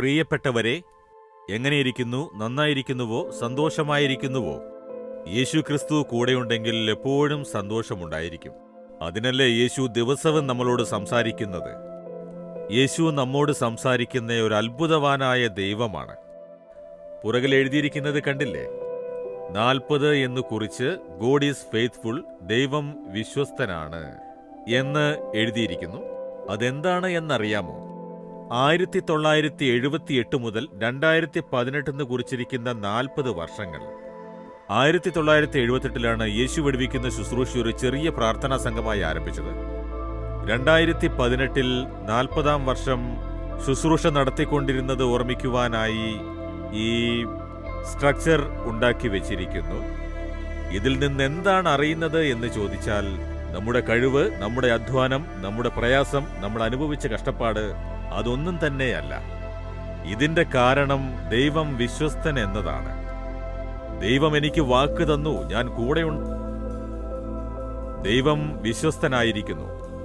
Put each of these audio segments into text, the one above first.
പ്രിയപ്പെട്ടവരെ എങ്ങനെയിരിക്കുന്നു നന്നായിരിക്കുന്നുവോ സന്തോഷമായിരിക്കുന്നുവോ? യേശു ക്രിസ്തു കൂടെയുണ്ടെങ്കിൽ എപ്പോഴും സന്തോഷമുണ്ടായിരിക്കും. അതിനല്ലേ യേശു ദിവസവും നമ്മളോട് സംസാരിക്കുന്നത്? യേശു നമ്മോട് സംസാരിക്കുന്ന ഒരു അത്ഭുതവാനായ ദൈവമാണ്. പുറകിൽ എഴുതിയിരിക്കുന്നത് കണ്ടില്ലേ? നാൽപ്പത് എന്ന് കുറിച്ച് ഗോഡ് ഈസ് ഫെയ്ത്ത്ഫുൾ ദൈവം വിശ്വസ്തനാണ് എന്ന് എഴുതിയിരിക്കുന്നു. അതെന്താണ് എന്നറിയാമോ? ആയിരത്തി തൊള്ളായിരത്തി എഴുപത്തിയെട്ട് മുതൽ രണ്ടായിരത്തി പതിനെട്ടെന്ന് കുറിച്ചിരിക്കുന്ന നാൽപ്പത് വർഷങ്ങൾ. ആയിരത്തി തൊള്ളായിരത്തി എഴുപത്തെട്ടിലാണ് യേശു വെടിവിക്കുന്ന ശുശ്രൂഷ ഒരു ചെറിയ പ്രാർത്ഥനാ സംഘമായി ആരംഭിച്ചത്. രണ്ടായിരത്തി പതിനെട്ടിൽ നാൽപ്പതാം വർഷം ശുശ്രൂഷ നടത്തിക്കൊണ്ടിരുന്നത് ഓർമ്മിക്കുവാനായി ഈ സ്ട്രക്ചർ ഉണ്ടാക്കി വെച്ചിരിക്കുന്നു. ഇതിൽ നിന്ന് എന്താണ് അറിയുന്നത് എന്ന് ചോദിച്ചാൽ നമ്മുടെ കഴിവ് നമ്മുടെ അധ്വാനം നമ്മുടെ പ്രയാസം നമ്മൾ അനുഭവിച്ച കഷ്ടപ്പാട് അതൊന്നും തന്നെയല്ല. ഇതിന്റെ കാരണം ദൈവം വിശ്വസ്തൻ എന്നതാണ്. ദൈവം എനിക്ക് വാക്ക് തന്നു ഞാൻ കൂടെയുണ്ട്. ദൈവം വിശ്വസ്തനായിരിക്കുന്നു.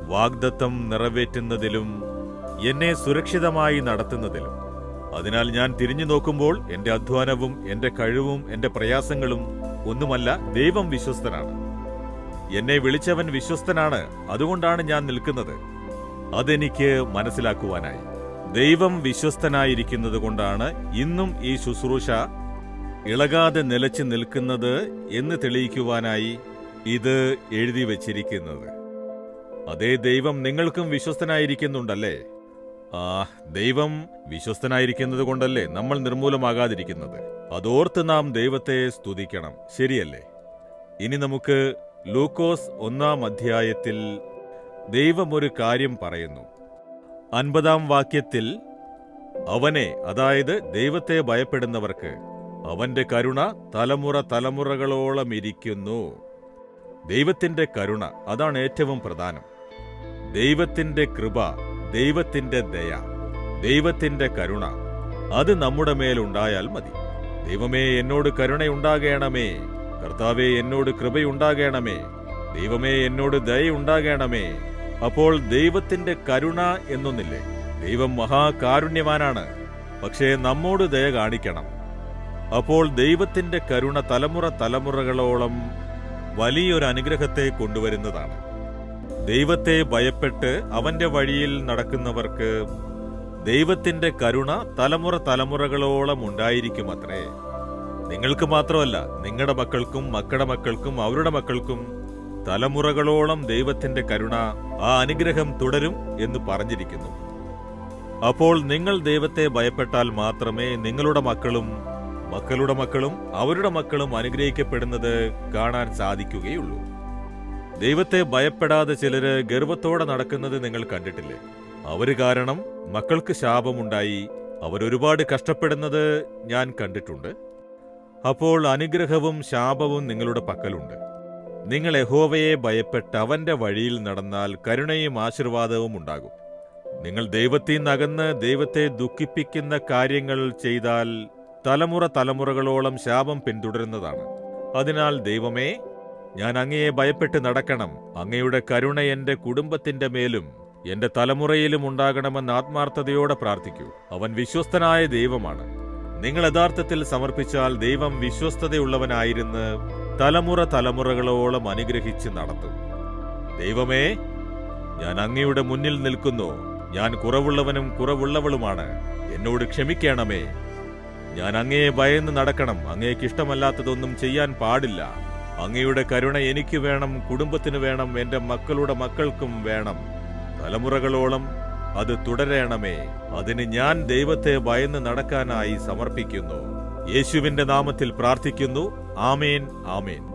വാഗ്ദത്തം നിറവേറ്റുന്നതിലും എന്നെ സുരക്ഷിതമായി നടത്തുന്നതിലും. അതിനാൽ ഞാൻ തിരിഞ്ഞു നോക്കുമ്പോൾ എന്റെ അധ്വാനവും എന്റെ കഴിവും എന്റെ പ്രയാസങ്ങളും ഒന്നുമല്ല ദൈവം വിശ്വസ്തനാണ്. എന്നെ വിളിച്ചവൻ വിശ്വസ്തനാണ്. അതുകൊണ്ടാണ് ഞാൻ നിൽക്കുന്നത്. അതെനിക്ക് മനസ്സിലാക്കുവാനായി. ദൈവം വിശ്വസ്തനായിരിക്കുന്നത് കൊണ്ടാണ് ഇന്നും ഈ ശുശ്രൂഷ ഇളകാതെ നിലച്ചു നിൽക്കുന്നത് എന്ന് തെളിയിക്കുവാനായി ഇത് എഴുതി വച്ചിരിക്കുന്നത്. അതേ ദൈവം നിങ്ങൾക്കും വിശ്വസ്തനായിരിക്കുന്നുണ്ടല്ലേ? ആ ദൈവം വിശ്വസ്തനായിരിക്കുന്നത് കൊണ്ടല്ലേ നമ്മൾ നിർമൂലമാകാതിരിക്കുന്നത് അതോർത്ത് നാം ദൈവത്തെ സ്തുതിക്കണം. ശരിയല്ലേ? ഇനി നമുക്ക് ലൂക്കോസ് ഒന്നാം അധ്യായത്തിൽ ദൈവം ഒരു കാര്യം പറയുന്നു. അൻപതാം വാക്യത്തിൽ അവനെ അതായത് ദൈവത്തെ ഭയപ്പെടുന്നവർക്ക് അവന്റെ കരുണ തലമുറ തലമുറകളോളം ഇരിക്കുന്നു. ദൈവത്തിന്റെ കരുണ അതാണ് ഏറ്റവും പ്രധാനം. ദൈവത്തിന്റെ കൃപ ദൈവത്തിന്റെ ദയ ദൈവത്തിന്റെ കരുണ അത് നമ്മുടെ മേലുണ്ടായാൽ മതി. ദൈവമേ എന്നോട് കരുണയുണ്ടാകേണമേ. കർത്താവെ എന്നോട് കൃപയുണ്ടാകേണമേ. ദൈവമേ എന്നോട് ദയയുണ്ടാകേണമേ. അപ്പോൾ ദൈവത്തിന്റെ കരുണ എന്നൊന്നില്ലേ? ദൈവം മഹാകാരുണ്യവാനാണ്. പക്ഷേ നമ്മോട് ദയ കാണിക്കണം. അപ്പോൾ ദൈവത്തിന്റെ കരുണ തലമുറ തലമുറകളോളം വലിയൊരു അനുഗ്രഹത്തെ കൊണ്ടുവരുന്നതാണ്. ദൈവത്തെ ഭയപ്പെട്ട് അവന്റെ വഴിയിൽ നടക്കുന്നവർക്ക് ദൈവത്തിന്റെ കരുണ തലമുറ തലമുറകളോളം ഉണ്ടായിരിക്കുമത്രേ. നിങ്ങൾക്ക് മാത്രമല്ല നിങ്ങളുടെ മക്കൾക്കും മക്കളുടെ മക്കൾക്കും അവരുടെ മക്കൾക്കും തലമുറകളോളം ദൈവത്തിന്റെ കരുണ ആ അനുഗ്രഹം തുടരും എന്ന് പറഞ്ഞിരിക്കുന്നു. അപ്പോൾ നിങ്ങൾ ദൈവത്തെ ഭയപ്പെട്ടാൽ മാത്രമേ നിങ്ങളുടെ മക്കളും മക്കളുടെ മക്കളും അവരുടെ മക്കളും അനുഗ്രഹിക്കപ്പെടുന്നത് കാണാൻ സാധിക്കുകയുള്ളൂ. ദൈവത്തെ ഭയപ്പെടാതെ ചിലര് ഗർവത്തോടെ നടക്കുന്നത് നിങ്ങൾ കണ്ടിട്ടില്ലേ? അവർ കാരണം മക്കൾക്ക് ശാപമുണ്ടായി. അവരൊരുപാട് കഷ്ടപ്പെടുന്നത് ഞാൻ കണ്ടിട്ടുണ്ട്. അപ്പോൾ അനുഗ്രഹവും ശാപവും നിങ്ങളുടെ പക്കലുണ്ട്. നിങ്ങൾ യഹോവയെ ഭയപ്പെട്ട് അവന്റെ വഴിയിൽ നടന്നാൽ കരുണയും ആശീർവാദവും ഉണ്ടാകും. നിങ്ങൾ ദൈവത്തിൽ നിന്നകന്ന് ദൈവത്തെ ദുഃഖിപ്പിക്കുന്ന കാര്യങ്ങൾ ചെയ്താൽ തലമുറ തലമുറകളോളം ശാപം പിന്തുടരുന്നതാണ്. അതിനാൽ ദൈവമേ ഞാൻ അങ്ങയെ ഭയപ്പെട്ട് നടക്കണം. അങ്ങയുടെ കരുണ എന്റെ കുടുംബത്തിന്റെ മേലും എന്റെ തലമുറയിലും ഉണ്ടാകണമെന്ന് ആത്മാർത്ഥതയോടെ പ്രാർത്ഥിക്കൂ. അവൻ വിശ്വസ്തനായ ദൈവമാണ്. നിങ്ങൾ യഥാർത്ഥത്തിൽ സമർപ്പിച്ചാൽ ദൈവം വിശ്വസ്തതയുള്ളവനായിരുന്ന് തലമുറ തലമുറകളോളം അനുഗ്രഹിച്ച് നടത്തും. ദൈവമേ ഞാൻ അങ്ങയുടെ മുന്നിൽ നിൽക്കുന്നു. ഞാൻ കുറവുള്ളവനും കുറവുള്ളവളുമാണ്. എന്നോട് ക്ഷമിക്കണമേ. ഞാൻ അങ്ങയെ ഭയന്ന് നടക്കണം. അങ്ങേക്ക് ഇഷ്ടമല്ലാത്തതൊന്നും ചെയ്യാൻ പാടില്ല. അങ്ങയുടെ കരുണ എനിക്ക് വേണം. കുടുംബത്തിന് വേണം. എന്റെ മക്കളുടെ മക്കൾക്കും വേണം. തലമുറകളോളം അത് തുടരണമേ. അതിന് ഞാൻ ദൈവത്തെ ഭയന്ന് നടക്കാനായി സമർപ്പിക്കുന്നു. യേശുവിന്റെ നാമത്തിൽ പ്രാർത്ഥിക്കുന്നു. ആമേൻ ആമേൻ.